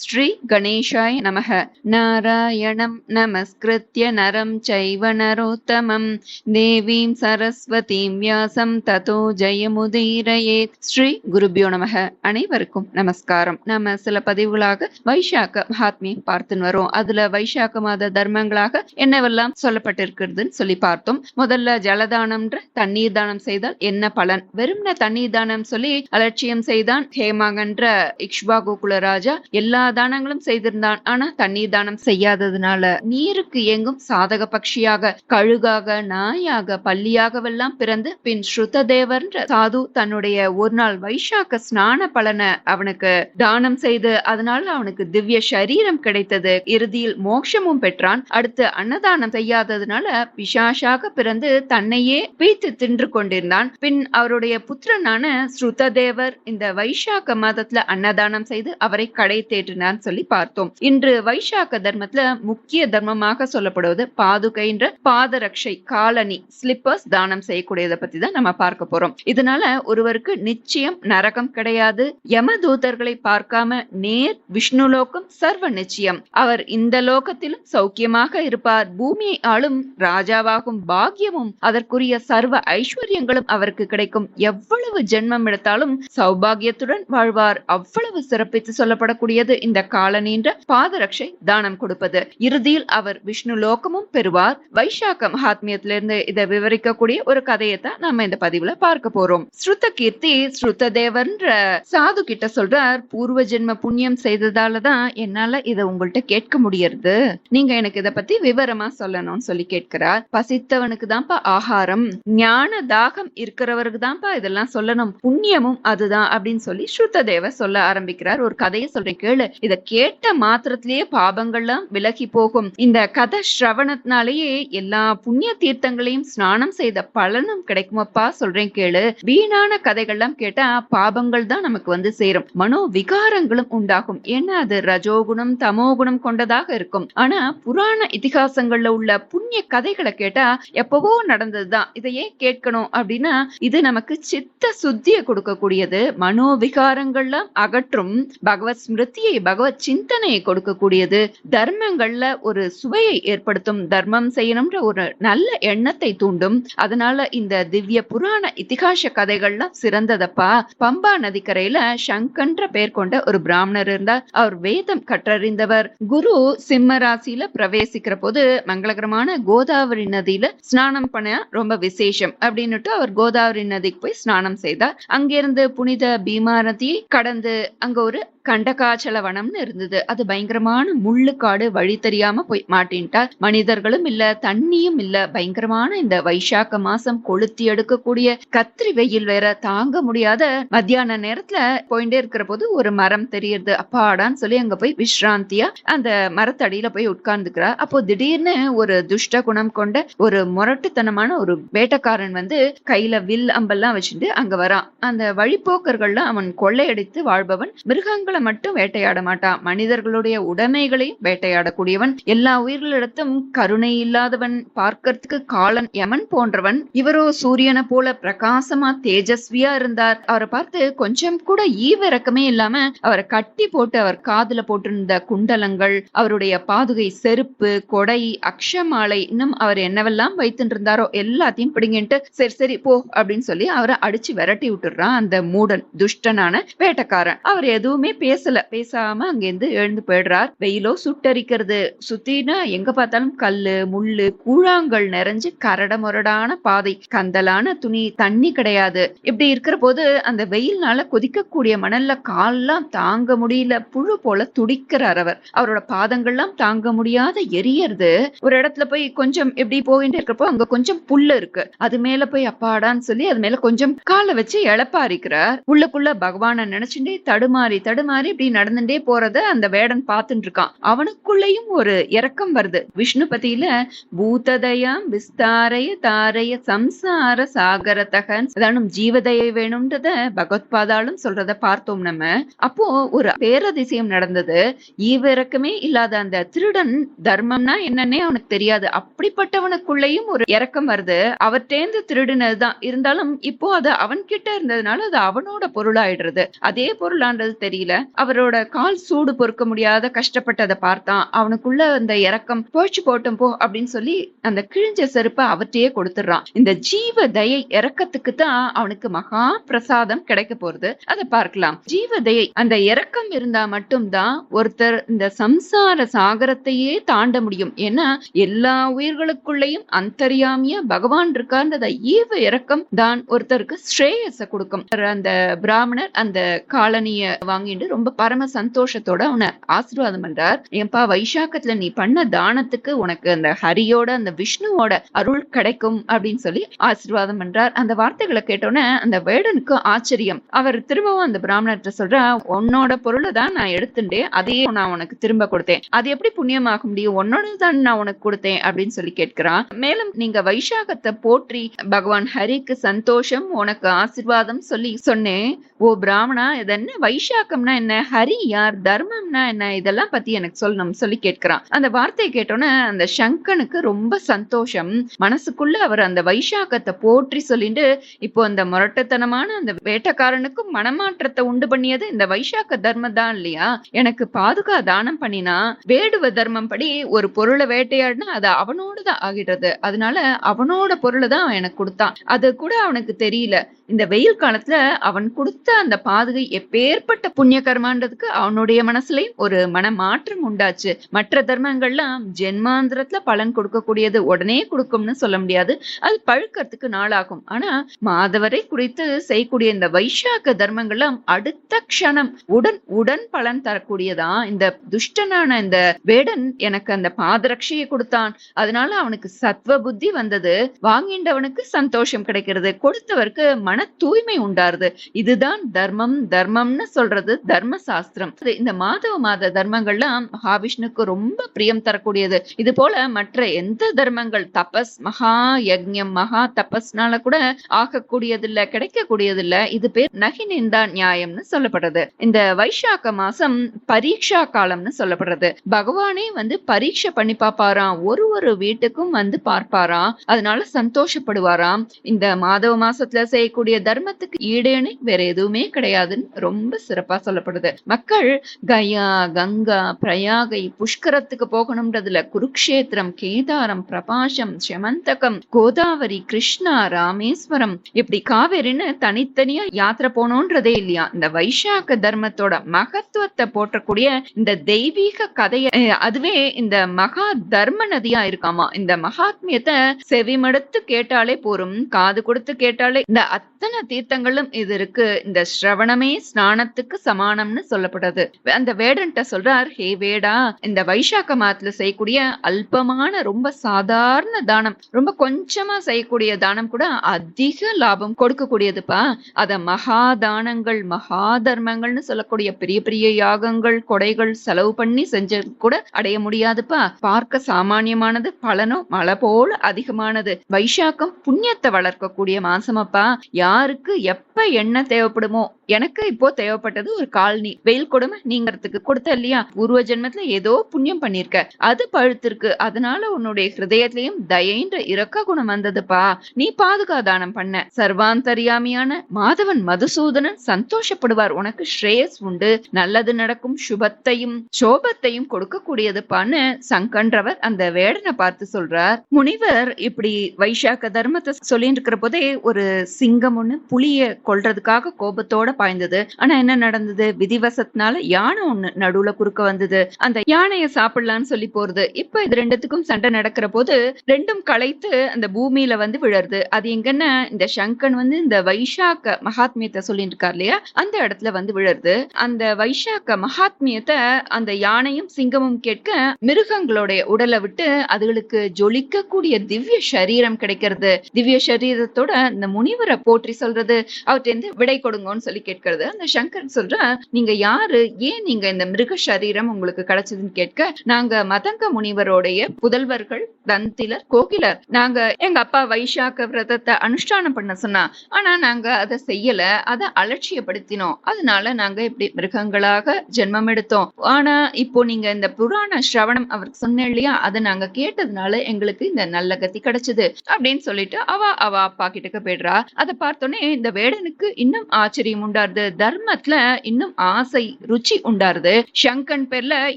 ஸ்ரீ கணேஷாய நமக. நாராயணம் நமஸ்கிருத்ய நரம் சைவ நரோத்தமம். தேவீம் சரஸ்வதீம் வியாசம் ததோ ஜெயமுதீரையே ஸ்ரீ குருபியோ நமக. அனைவருக்கும் நமஸ்காரம். நம்ம சில பதிவுகளாக வைசாக்க மகாத்மியை பார்த்துன்னு வரோம். அதுல வைசாக்க மாத தர்மங்களாக என்னவெல்லாம் சொல்லப்பட்டிருக்கிறதுன்னு சொல்லி பார்த்தோம். முதல்ல ஜலதானம்ன்ற தண்ணீர் தானம் செய்தால் என்ன பலன்? வெறும்ன தண்ணீர் தானம் சொல்லி அலட்சியம் செய்தான் ஹேமாங்கன்ற இக்ஷ்வாகுகுல ராஜா எல்லா தானங்களும் செய்திருந்தான். ஆனா தண்ணீர் தானம் செய்யாததுனால நீருக்கு எங்கும் சாதக பக்ஷியாக கழுகாக நாயாக பள்ளியாகவெல்லாம் பிறந்து பின் ஸ்ருததேவர்ன்ற சாது தன்னுடைய ஒரு நாள் வைசாக்க ஸ்நான பலனை அவனுக்கு தானம் செய்து அதனால அவனுக்கு திவ்ய சரீரம் கிடைத்தது. இறுதியில் மோட்சமும் பெற்றான். அடுத்து அன்னதானம் செய்யாததுனால பிசாஷாக பிறந்து தன்னையே பீத்து தின்று கொண்டிருந்தான். பின் அவருடைய புத்திரனான ஸ்ருததேவர் இந்த வைசாக்க மாதத்துல அன்னதானம் செய்து அவரை கடை தேற்றினான்னு சொல்லி பார்த்தோம். இன்று வைசாக்க தர்மத்துல முக்கிய தர்மமாக சொல்லப்படுவது பாதுகைன்ற பாதரக்ஷை காலனி ஸ்லிப்பர்ஸ் தானம் செய்யக்கூடியதை பத்தி தான் நம்ம பார்க்க போறோம். இதனால ஒருவருக்கு நிச்சயம் நரகம் கிடையாது. யம தூதர்களை பார்க்காம நேர் விஷ்ணு லோகம் சர்வ நிச்சயம். அவர் இந்த லோகத்திலும் சௌக்கியமாக இருப்பார். பூமியை ஆளும் ராஜாவாகும் பாக்கியமும் அதற்குரிய சர்வ ஐஸ்வர்யங்களும் அவருக்கு கிடைக்கும். எவ்வளவு ஜென்மம் எடுத்தாலும் சௌபாகியத்துடன் வாழ்வார். அவ்வளவு சிறப்பித்து சொல்லப்படக்கூடியது இந்த காலனின்ற பாதரட்சை தானம் கொடுப்பது. இறுதியில் அவர் விஷ்ணு லோகமும் பெறுவார். வைசாக்க மகாத்மியத்திலிருந்து இதை விவரிக்கக்கூடிய ஒரு கதையை தான் நம்ம இந்த பதிவுல பார்க்க போறோம். ஸ்ருத கீர்த்தி ஸ்ருத தேவர்ன்ற சாது கிட்ட சொல்றார் பூர்வ ஜென்ம புண்ணியம் செய்ததாலதான் என்னால இதை உங்கள்ட்ட கேட்க முடியறது. நீங்க எனக்கு இத பத்தி விவரமா சொல்லணும்னு சொல்லி கேட்கிறார். பசித்தவனுக்கு தான்ப்பா ஆகாரம். ஞான தாகம் இருக்கிறவருக்கு தான்ப்பா இதெல்லாம் சொல்லணும். புண்ணியமும் அதுதான் அப்படின்னு சொல்லி ஸ்ருத்த தேவ சொல்ல ஆரம்பிக்கிறார். ஒரு கதையை சொல்றேன் கேளு. இத கேட்ட மாத்திரத்திலேயே பாபங்கள்லாம் விலகி போகும். இந்த கதை ஸ்ரவணத்தினாலேயே எல்லா புண்ணிய தீர்த்தங்களையும் ஸ்நானம் செய்த பலனும் கிடைக்குமப்பா சொல்றேன் கேளு. வீணான கதைகள்லாம் கேட்டா பாபங்கள் தான் நமக்கு வந்து சேரும். மனோ விகாரங்களும் உண்டாகும். ஏன்னா அது ரஜோகுணம் தமோகுணம் கொண்டதாக இருக்கும். ஆனா புராண இதிகாசங்கள்ல உள்ள புண்ணிய கதைகளை கேட்டா எப்பவோ நடந்ததுதான். இதையே கேட்கணும் அப்படின்னா இது நமக்கு சித்த சுத்தியை கொடுக்கக்கூடியது. மனோ விகாரங்கள்லாம் அகற்றும் பகவத் ஸ்மிருதியை பகவத் சிந்தனையை கொடுக்கக்கூடியது. தர்மங்கள்ல ஒரு சுவையை ஏற்படுத்தும் தர்மம் செய்யணும்ன்ற ஒரு நல்ல எண்ணத்தை தூண்டும். அதனால இந்த திவ்ய புராண இத்திகாச கதைகள்லாம் சிறந்ததப்பா? பம்பா நதிக்கரையில சங்கன்ற பெயர் கொண்ட ஒரு பிராமணர் இருந்தார். அவர் வேதம் கற்றறிந்தவர். குரு சிம்ம ராசியில பிரவேசிக்கிற போது மங்களகரமான கோதாவரி நதியில ஸ்நானம் பண்ண ரொம்ப விசேஷம் அப்படின்னுட்டு அவர் கோதாவரி நதிக்கு போய் ஸ்நானம் செய்தார். அங்கிருந்து புனித பீமா நதியை கடந்து அங்க ஒரு கண்டகாச்சலவனம்னு இருந்தது. அது பயங்கரமான முள்ளு காடு வழி தெரியாம போய் மாட்டின்ட்டா. மனிதர்களும் இல்ல தண்ணியும் இல்ல. பயங்கரமான இந்த வைசாக்க மாசம் கொளுத்தி எடுக்கக்கூடிய கத்திரி வெயில் வேற தாங்க முடியாத மத்தியான நேரத்துல போயிட்டே இருக்கிற போது ஒரு மரம் தெரியுது. அப்பாடான்னு சொல்லி அங்க போய் விஸ்ராந்தியா அந்த மரத்தடியில போய் உட்கார்ந்துக்கிறா. அப்போ திடீர்னு ஒரு துஷ்ட குணம் கொண்ட ஒரு முரட்டுத்தனமான ஒரு வேட்டக்காரன் வந்து கையில வில் அம்பெல்லாம் வச்சுட்டு அங்க வரான். அந்த வழிப்போக்கர்கள்ல அவன் கொள்ளையடித்து வாழ்பவன் மிருகங்களை மட்டும் வேட்டையாட மாட்டான் மனிதர்களுடைய உடைமைகளையும் வேட்டையாடக்கூடியவன் எல்லா உயிர்களிடத்தும் கருணை இல்லாதவன் பார்க்கறதுக்கு காலன் யமன் போன்றவன். இவரோ சூரியனை போல பிரகாசமா தேஜஸ்வியா இருந்தார். அவரை பார்த்து கொஞ்சம் கூட ஈவிறக்கமே இல்லாம அவரை கட்டி போட்டு அவர் காதுல போட்டிருந்த குண்டலங்கள் அவருடைய பாதுகை செருப்பு கொடை அக்ஷமாலை இன்னும் அவர் என்னவெல்லாம் வைத்துட்டு இருந்தாரோ எல்லாத்தையும் பிடிங்கிட்டு சரி சரி போ அப்படின்னு சொல்லி அவரை அடிச்சு விரட்டி விட்டுறான் அந்த மூடன் துஷ்டனான வேட்டக்காரன். அவர் எதுவுமே பேசல. பேசாம அங்கிருந்து எழுந்து போயிடுறார். வெயிலோ சுட்டரிக்கிறது. சுத்தினா எங்க பார்த்தாலும் கல்லு முள்ளு கூழாங்கல் நிறைஞ்சு கரட முரடான பாதை. கந்தலான துணி தண்ணி கிடையாது. இப்படி இருக்கிற போது அந்த வெயில்னால கொதிக்கக்கூடிய மணல்ல கால்லாம் தாங்க முடியல. புழு போல துடிக்கிறார் அவர். அவரோட பாதங்கள்லாம் தாங்க முடியாத எரியறது. ஒரு இடத்துல போய் கொஞ்சம் எப்படி போயிட்டு இருக்கிறப்போ அங்க கொஞ்சம் புல்லு இருக்கு. அது மேல போய் அப்பாடான்னு சொல்லி அது மேல கொஞ்சம் காலை வச்சு இழப்பாரிக்கிறார் உள்ளுக்குள்ள பகவானை நினைச்சுட்டே தடுமாறி தடுமாறி இப்படி நடந்துட்டே போறத அந்த வேடன் பார்த்துட்டு இருக்கான் அவனுக்குள்ளேயும் ஒரு இறக்கம் வருது. விஷ்ணு பத்தியில பூததயம் விஸ்தாரய தாரய சம்சார சாகரதகன் அதானும் ஜீவதயை வேணும்ன்றத பகவத்பாதாலும் சொல்றத பார்த்தோம் நம்ம. அப்போ ஒரு பேரதிசயம் நடந்தது. ஈவிறக்கமே இல்லாத அந்த திருடன் தர்மம்னா என்னன்னே அவனுக்கு தெரியாது. அப்படிப்பட்டவனுக்குள்ளேயும் ஒரு இறக்கம் வருது. அவர்டேந்து திருடினதுதான். இருந்தாலும் இப்போ அது அவன் கிட்ட இருந்ததுனால அது அவனோட பொருளாயிடுறது. அதே பொருளான்றது தெரியல. அவரோட கால் சூடு பொறுக்க முடியாத கஷ்டப்பட்டதை பார்த்தான். அவனுக்குள்ள அந்த இறக்கம் போச்சு போட்டும் போ அப்படின்னு சொல்லி அந்த கிழிஞ்ச செருப்பை அவற்றையே கொடுத்துடுறான். இந்த ஜீவ தயை இறக்கத்துக்கு தான் அவனுக்கு மகா பிரசாதம் கிடைக்க போறது. அதை பார்க்கலாம். ஜீவ தயை அந்த இறக்கம் இருந்தா மட்டும்தான் ஒருத்தர் இந்த சம்சார சாகரத்தையே தாண்ட முடியும். ஏன்னா எல்லா உயிர்களுக்குள்ளேயும் அந்தரியாமிய பகவான் இருக்கான்றத ஈவ இறக்கம் தான் ஒருத்தருக்கு ஸ்ரேயஸ கொடுக்கும். அந்த பிராமணர் அந்த காலனிய வாங்கிட்டு ரொம்ப பரம சந்தோஷத்தோட அவனை ஆசீர்வாதம் பண்றார். ஏன்பா வைசாக்கத்துல நீ பண்ண தானத்துக்கு உனக்கு அந்த ஹரியோட அந்த விஷ்ணுவோட அருள் கிடைக்கும் அப்படின்னு சொல்லி ஆசீர்வாதம் பண்றார். அந்த வார்த்தைகளை கேட்டோன்னே அந்த வேடனுக்கு ஆச்சரியம். அவர் திரும்பவும் அந்த பிராமணர்கிட்ட சொல்ற உன்னோட பொருளை தான் நான் எடுத்துட்டேன் அதையே நான் உனக்கு திரும்ப கொடுத்தேன். அது எப்படி புண்ணியமாக முடியும்? உன்னோட தான் நான் உனக்கு கொடுத்தேன் அப்படின்னு சொல்லி கேட்கிறான் மேலும் நீங்க வைசாகத்தை போற்றி பகவான் ஹரிக்கு சந்தோஷம் உனக்கு ஆசிர்வாதம் சொல்லி சொன்னேன். ஓ பிராமணா இது என்ன வைசாக்கம்னா என்ன? ஹரி யார்? தர்மம்னா என்ன? இதெல்லாம் பத்தி எனக்கு சொல்லணும் சொல்லி கேட்கிறான். அந்த வார்த்தையை கேட்டோன்னே அந்த சங்கனுக்கு ரொம்ப சந்தோஷம். மனசுக்குள்ள அவர் அந்த வைசாகத்தை போற்றி சொல்லிட்டு இப்போ அந்த முரட்டத்தனமான அந்த வேட்டக்காரனுக்கும் மனமாற்றத்தை உண்டு பண்ணியது இந்த வைசாக்க தர்மம் தான் இல்லையா? எனக்கு பாதுகா தானம் பண்ணினா வேடுவ தர்மம் படி ஒரு பொருளை வேட்டையாடினா அது அவனோட தான் ஆகிடுறது. அதனால அவனோட பொருளை தான் அவன் எனக்கு கொடுத்தான். அது கூட அவனுக்கு தெரியல. இந்த வெயில் காலத்துல அவன் கொடுத்த அந்த பாதுகை எப்பேற்பட்ட புண்ணிய கர்மான்றதுக்கு அவனுடைய மனசுலயும் ஒரு மன மாற்றம் உண்டாச்சு. மற்ற தர்மங்கள்லாம் ஜென்மாந்திரத்துல பலன் கொடுக்கக்கூடியது உடனே கொடுக்கும்னு சொல்ல முடியாது. அது பழுக்கிறதுக்கு நாளாகும். ஆனா மாதவரை குறித்து செய்யக்கூடிய இந்த வைசாக்க தர்மங்கள்லாம் அடுத்த க்ஷணம். உடன் உடன் பலன் தரக்கூடியதான் இந்த துஷ்டனான இந்த வேடன் எனக்கு அந்த பாதரட்சையை கொடுத்தான். அதனால அவனுக்கு சத்வ புத்தி வந்தது. வாங்கின்றவனுக்கு சந்தோஷம் கிடைக்கிறது. கொடுத்தவருக்கு மன தூய்மை உண்டாருது. இதுதான் தர்மம் தர்மம்னு சொல்றது தர்ம சாஸ்திரம் இந்த மாதவ மாத தர்மங்கள்லாம் மகாவிஷ்ணுக்கு ரொம்ப பிரியம் தரக்கூடியது. இது போல மற்ற எந்த தர்மங்கள் தபஸ் மகா யஜ்யம் மகா தபஸ்னால கூட ஆகக்கூடியதில்ல கிடைக்கக்கூடியதில்ல. இது பேர் நகினிந்தா நியாயம்னு சொல்லப்படுறது. இந்த வைசாக்க மாசம் பரீட்சா காலம்னு சொல்லப்படுறது. பகவானே வந்து பரீட்சை பண்ணி பார்ப்பாராம். ஒரு ஒரு வீட்டுக்கும் வந்து பார்ப்பாராம். அதனால சந்தோஷப்படுவாராம். இந்த மாதவ மாசத்துல செய்யக்கூடிய தர்மத்துக்கு ஈடேனே வேற எதுவுமே கிடையாதுன்னு ரொம்ப சிறப்பா சொல்லப்படுது மக்கள் கயா கங்கா பிரயாகை புஷ்கரத்துக்கு போகணும்ன்றதுல குருக்ஷேத்திரம் கேதாரம் பிரபாசம் செமந்தகம் கோதாவரி கிருஷ்ணா ராமேஸ்வரம் இப்படி காவேரின்னு தனித்தனியா யாத்திரை போனோன்றதே இல்லையா? இந்த வைசாக்க தர்மத்தோட மகத்துவத்தை போற்றக்கூடிய இந்த தெய்வீக கதைய அதுவே இந்த மகா தர்ம நதியா இருக்காமா? இந்த மகாத்மியத்தை செவிமடுத்து கேட்டாலே போரும் காது கொடுத்து கேட்டாலே. இந்த அத்தனை தீர்த்தங்களும் இது இருக்கு. இந்த ஸ்ரவணமே ஸ்நானத்துக்கு புராணம்னு சொல்லப்படுது அந்த வேடன்ட்ட சொல்றார் ஹே வேடா இந்த வைசாக்க மாதத்துல செய்யக்கூடிய அல்பமான ரொம்ப சாதாரண தானம் ரொம்ப கொஞ்சமா செய்யக்கூடிய தானம் கூட அதிக லாபம் கொடுக்கக்கூடியதுப்பா. அத மகா தானங்கள் மகா தர்மங்கள்னு சொல்லக்கூடிய பெரிய பெரிய யாகங்கள் கொடைகள் செலவு பண்ணி செஞ்ச கூட அடைய முடியாதுப்பா. பார்க்க சாமானியமானது பலனும் மழை போல அதிகமானது. வைசாக்கம் புண்ணியத்தை வளர்க்கக்கூடிய மாசமப்பா. யாருக்கு எப்ப என்ன தேவைப்படுமோ எனக்கு இப்போ தேவைப்பட்டது ஒரு காலனி வெயில் கொடுமை நீங்கிறதுக்கு கொடுத்த இல்லையா? உருவ ஜென்மத்துல ஏதோ புண்ணியம் பண்ணிருக்க. அது பழுத்திருக்கு. அதனால உன்னுடைய ஹிருதயத்திலையும் தயன்ற இரக்க குணம் வந்ததுப்பா. நீ பாதுகாதானம் பண்ண. சர்வாந்தரியாமியான மாதவன் மதுசூதனன் சந்தோஷப்படுவார். உனக்கு ஸ்ரேயஸ் உண்டு. நல்லது நடக்கும் சுபத்தையும் சோபத்தையும் கொடுக்கக்கூடியதுப்பான்னு சங்கன்றவர் அந்த வேடனை பார்த்து சொல்றார். முனிவர் இப்படி வைசாக்க தர்மத்தை சொல்லிட்டு இருக்கிற போதே ஒரு சிங்கம் ஒண்ணு புலிய கொல்றதுக்காக கோபத்தோட பாய்ந்தது. ஆனா என்ன நடந்தது? விதிவசத்தினால யானை ஒண்ணு நடுவுல குறுக்க வந்தது. அந்த யானைய சாப்பிடலாம்னு சொல்லி போறது. இப்ப இது ரெண்டுத்துக்கும் சண்டை நடக்கிற போது ரெண்டும் களைத்து அந்த பூமியில வந்து விழருது அது எங்கன்னா இந்த சங்கன் வந்து இந்த வைஷாக்க மகாத்மியத்தை சொல்லிட்டு இருக்கார் இல்லையா? அந்த இடத்துல வந்து விழருது அந்த வைஷாக்க மகாத்மியத்தை அந்த யானையும் சிங்கமும் கேட்க மிருகங்களுடைய உடலை விட்டு அதுகளுக்கு ஜொலிக்கக்கூடிய திவ்ய சரீரம் கிடைக்கிறது. திவ்ய சரீரத்தோட இந்த முனிவரை போற்றி சொல்றது. அவர்கிட்ட விடை கொடுங்கன்னு சொல்லி கேட்கிறது. அந்த சங்கர் சொல்ற நீங்க யாரு? ஏன் நீங்க இந்த மிருக சரீரம் உங்களுக்கு கிடைச்சதுன்னு கேட்க நாங்க மதங்க முனிவருடைய புதல்வர்கள் தந்திலர் கோகிலர். நாங்க எங்க அப்பா வைசாக்க விரதத்தை அனுஷ்டானம் பண்ண சொன்னா ஆனா நாங்க அதை செய்யல அதை அலட்சியப்படுத்தினோம். அதனால நாங்க இப்படி மிருகங்களாக ஜென்மம் எடுத்தோம். ஆனா இப்போ நீங்க இந்த புராண சிரவணம் அவருக்கு சொன்னேன் இல்லையா அதை நாங்க கேட்டதுனால எங்களுக்கு இந்த நல்ல கத்தி கிடைச்சது அப்படின்னு சொல்லிட்டு அவ அவ அப்பா கிட்டக்க போயிடுறா. அதை பார்த்தோன்னே இந்த வேடனுக்கு இன்னும் ஆச்சரியம் உண்டாருது. தர்மத்துல இன்னும் இன்னும் ஆசை ருச்சி உண்டாருது. சங்கன் பேர்ல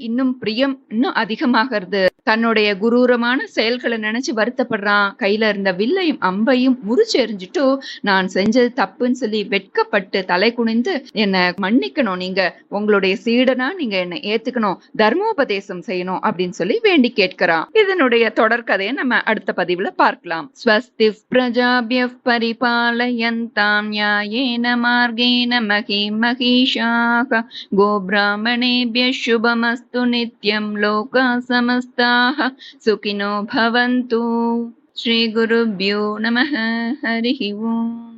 இன்னும் பிரியம் இன்னும் அதிகமாகிறது. தன்னுடைய குரூரமான செயல்களை நினைச்சு வருத்தப்படுறான். கையில இருந்த வில்லையும் அம்பையும் முறிச்சு எறிஞ்சிட்டு நான் செஞ்சது தப்புன்னு சொல்லி வெட்கப்பட்டு தலை குனிந்து என்னை மன்னிக்கணும் நீங்க. உங்களுடைய சீடனா நீங்க என்னை ஏத்துக்கணும். தர்மோபதேசம் செய்யணும் அப்படின்னு சொல்லி வேண்டி கேட்கிறான். இதனுடைய தொடர்கதையை நம்ம அடுத்த பதிவுல பார்க்கலாம். ஸ்வஸ்தி பிரஜாபிய பரிபாலயந்தாம் நியாயேன மார்கேன மகி மகிஷா महिषाः गोब्राह्मणेभ्यः शुभमस्तु नित्यं लोकाः समस्ताः सुखिनो भवन्तु श्रीगुरुभ्यो नमः हरिः ओम्